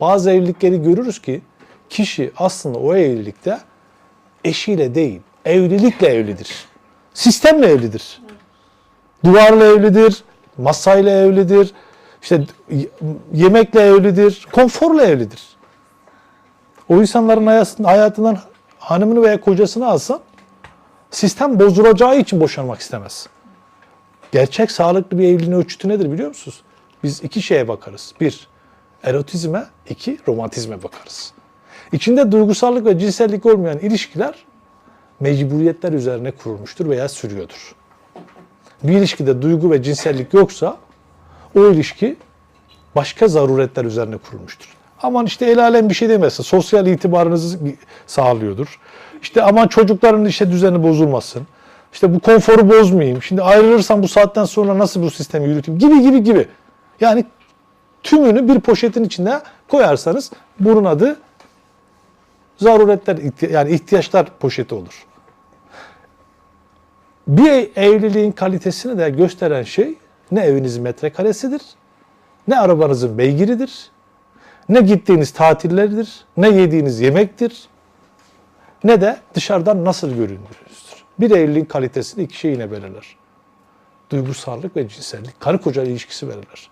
Bazı evlilikleri görürüz ki kişi aslında o evlilikte eşiyle değil, evlilikle evlidir. Sistemle evlidir. Duvarla evlidir, masayla evlidir, işte yemekle evlidir, konforla evlidir. O insanların hayat- hayatından hanımını veya kocasını alsan sistem bozulacağı için boşanmak istemez. Gerçek sağlıklı bir evliliğin ölçütü nedir biliyor musunuz? Biz iki şeye bakarız. Bir, erotizme, iki, romantizme bakarız. İçinde duygusallık ve cinsellik olmayan ilişkiler mecburiyetler üzerine kurulmuştur veya sürüyordur. Bir ilişkide duygu ve cinsellik yoksa o ilişki başka zaruretler üzerine kurulmuştur. Aman işte el alem bir şey demesin. Sosyal itibarınızı sağlıyordur. İşte aman çocukların işte düzeni bozulmasın. İşte bu konforu bozmayayım. Şimdi ayrılırsam bu saatten sonra nasıl bu sistemi yürüteyim gibi gibi gibi. Yani tümünü bir poşetin içine koyarsanız bunun adı zaruretler yani ihtiyaçlar poşeti olur. Bir evliliğin kalitesini de gösteren şey ne evinizin metrekaresidir, ne arabanızın beygiridir, ne gittiğiniz tatilleridir, ne yediğiniz yemektir, ne de dışarıdan nasıl göründüğünüzdür. Bir evliliğin kalitesini iki şey yine belirler. Duygusallık ve cinsellik, karı koca ilişkisi belirler.